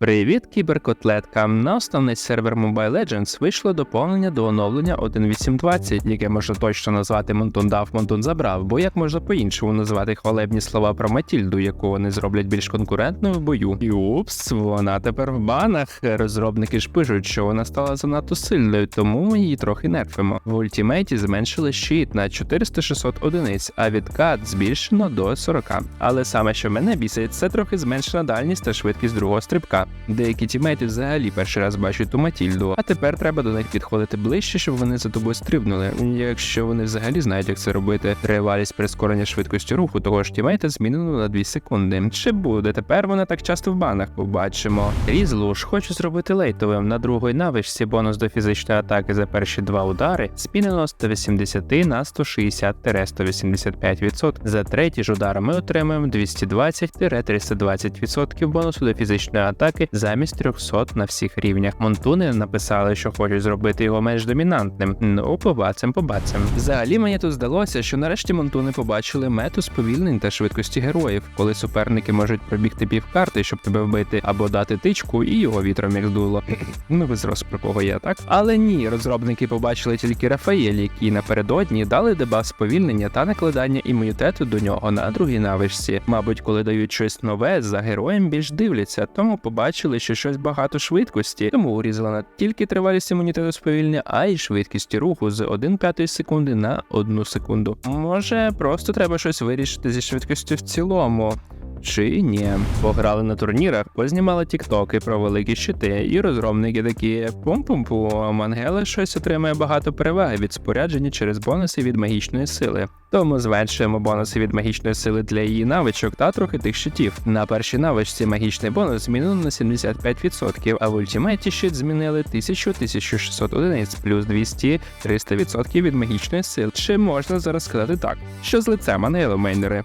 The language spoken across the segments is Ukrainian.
Привіт, кіберкотлетка! На основний сервер Mobile Legends вийшло доповнення до оновлення 1.8.20, яке можна точно назвати Монтун дав, Монтун забрав, бо як можна по-іншому назвати хвалебні слова про Матільду, яку вони зроблять більш конкурентною в бою. І упс, вона тепер в банах. Розробники ж пишуть, що вона стала занадто сильною, тому ми її трохи нерфимо. В ультимейті зменшили щит на 400-600 одиниць, а відкат збільшено до 40. Але саме що мене бісить, це трохи зменшена дальність та швидкість другого стрибка. Деякі тімейти взагалі перший раз бачать ту Матільду, а тепер треба до них підходити ближче, щоб вони за тобою стрибнули. Якщо вони взагалі знають, як це робити, тривалість прискорення швидкості руху того ж тімейта змінено на 2 секунди. Чи буде тепер вона так часто в банах? Побачимо. Різлуш хоче зробити лейтовим на другої навичці бонус до фізичної атаки за перші два удари змінено з 180 на 160-185%. За третій ж удар ми отримаємо 220-320% бонусу до фізичної атаки замість 300 на всіх рівнях. Монтуни написали, що хочуть зробити його менш домінантним. Ну, побачим, побачим. Взагалі мені тут здалося, що нарешті монтуни побачили мету сповільнень та швидкості героїв, коли суперники можуть пробігти півкарти, щоб тебе вбити, або дати тичку, і його вітром як здуло. ну ви зрос про кого я так. Але ні, розробники побачили тільки Рафаель, які напередодні дали дебаф сповільнення та накладання імунітету до нього на другій навичці. Мабуть, коли дають щось нове, за героєм більш дивляться, тому побачили, що щось багато швидкості, тому урізала не тільки тривалість імунітету сповільнення, а й швидкість руху з 1,5 секунди на 1 секунду. Може, просто треба щось вирішити зі швидкістю в цілому. Чи ні, пограли на турнірах, познімали тіктоки про великі щити, і розробники такі пум-пум-пум, Мангела щось отримає багато переваги від спорядження через бонуси від магічної сили. Тому зменшуємо бонуси від магічної сили для її навичок та трохи тих щитів. На першій навичці магічний бонус змінено на 75%, а в ультимейті щит змінили 1000-1600 одиниць, плюс 200-300% від магічної сили. Чи можна зараз сказати так, що з лицем Анейло мейнери?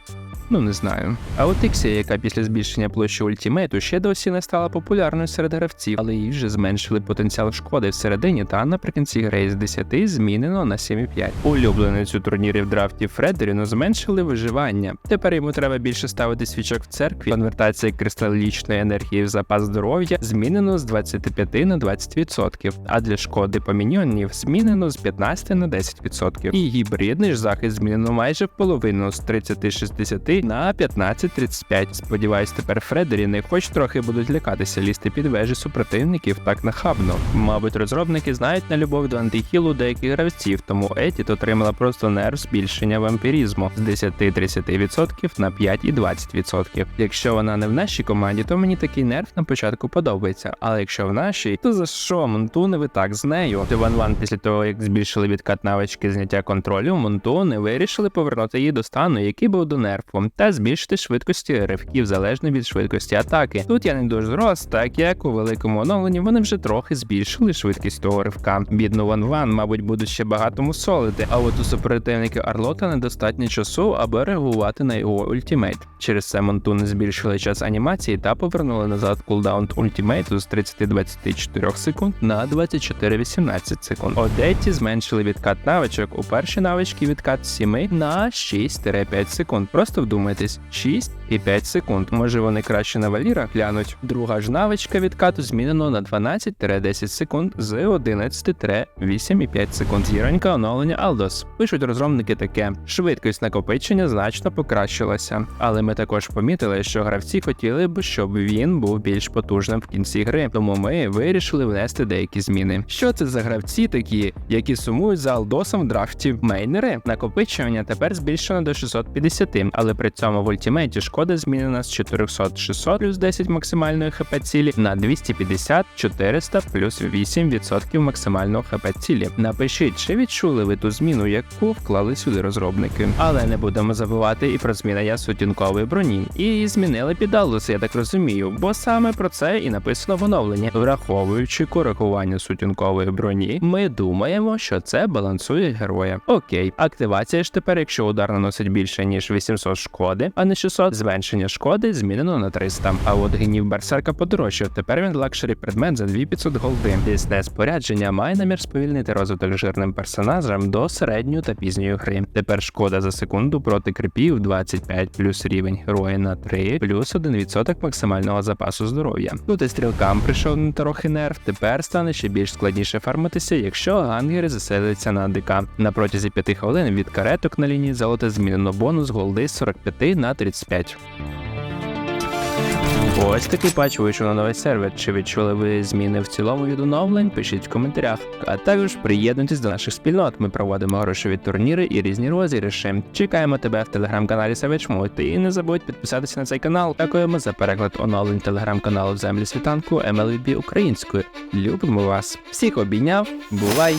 Ну не знаю. А от Іксія, яка після збільшення площі ультимейту ще досі не стала популярною серед гравців, але їй вже зменшили потенціал шкоди всередині та наприкінці гри з 10 змінено на 7,5. Улюбленицю турнірів драфтів Фредеріну зменшили виживання. Тепер йому треба більше ставити свічок в церкві. Конвертація кристалічної енергії в запас здоров'я змінено з 25 на 20%, а для шкоди по міньйонів змінено з 15 на 10%. І гібридний ж захист змінено майже в половину з 30-60 на 15-35. Сподіваюсь, тепер Фредері не хоч трохи будуть лякатися лізти під вежі супротивників так нахабно. Мабуть, розробники знають на любов до антихілу деяких гравців, тому Етіт отримала просто нерв збільшення вампірізму з 10-30% на 5-20%. Якщо вона не в нашій команді, то мені такий нерв на початку подобається. Але якщо в нашій, то за що Монтуни ви так з нею? Тиван Ван після того, як збільшили відкат навички зняття контролю, Монтуни вирішили повернути її до стану, який був до нерфу, та збільшити швидкості ривків залежно від швидкості атаки. Тут я не дуже зрос, так як у великому оновленні вони вже трохи збільшили швидкість того ривка. Бідну Ван Ван, мабуть, будуть ще багато мусолити. А от у супротивники Арлота недостатньо часу, аби реагувати на його ультимейт. Через це Монтуни збільшили час анімації та повернули назад кулдаун ультимейту з 30-24 секунд на 24-18 секунд. Одеті зменшили відкат навичок. У першій навичці відкат з 7 на 6-5 секунд. Просто вдумайтесь, 6 і 5 секунд. Може вони краще на валірах глянуть. Друга ж навичка відкату змінено на 12-10 секунд з 11-8,5 секунд. Зіронька оновлення Алдос. Пишуть розробники таке: швидкість накопичення значно покращилася. Але ми також помітили, що гравці хотіли б, щоб він був більш потужним в кінці гри. Тому ми вирішили внести деякі зміни. Що це за гравці такі, які сумують за Алдосом в драфті? Мейнери накопичення тепер збільшено до 650, але при цьому в ультимейті шкода змінена з 400-600 плюс 10 максимальної хп цілі на 250-400 плюс 8% максимального хп цілі. Напишіть, чи відчули ви ту зміну, яку вклали сюди розробники. Але не будемо забувати і про змінення сутінкової броні. І її змінили під Алдос, я так розумію, бо саме про це і написано в оновленні. Враховуючи коригування сутінкової броні, ми думаємо, що це балансує героя. Окей, активація ж тепер, якщо удар наносить більше ніж 800 шкоди, шкоди, а не 600. Зменшення шкоди змінено на 300. А от гнів берсерка подорожчав. Тепер він лакшері предмет за 2500 голди. Тісне спорядження має намір сповільнити розвиток жирним персонажам до середньої та пізньої гри. Тепер шкода за секунду проти крипів 25 плюс рівень героя на 3 плюс 1% максимального запасу здоров'я. Тут і стрілкам прийшов на трохи нерв. Тепер стане ще більш складніше фармитися, якщо гангери заселяться на ДК. На протязі 5 хвилин від кареток на лінії золота змінено бонус голди з 45 на 35. Ось такий патч вийшов на новий сервер. Чи відчули ви зміни в цілому від оновлень? Пишіть в коментарях. А також приєднуйтесь до наших спільнот. Ми проводимо грошові турніри і різні розіграші. Чекаємо тебе в телеграм-каналі Савичмут. І не забудь підписатися на цей канал. Дякуємо за переклад оновлень телеграм-каналу в землі світанку MLB українською. Любимо вас. Всіх обійняв. Бувай!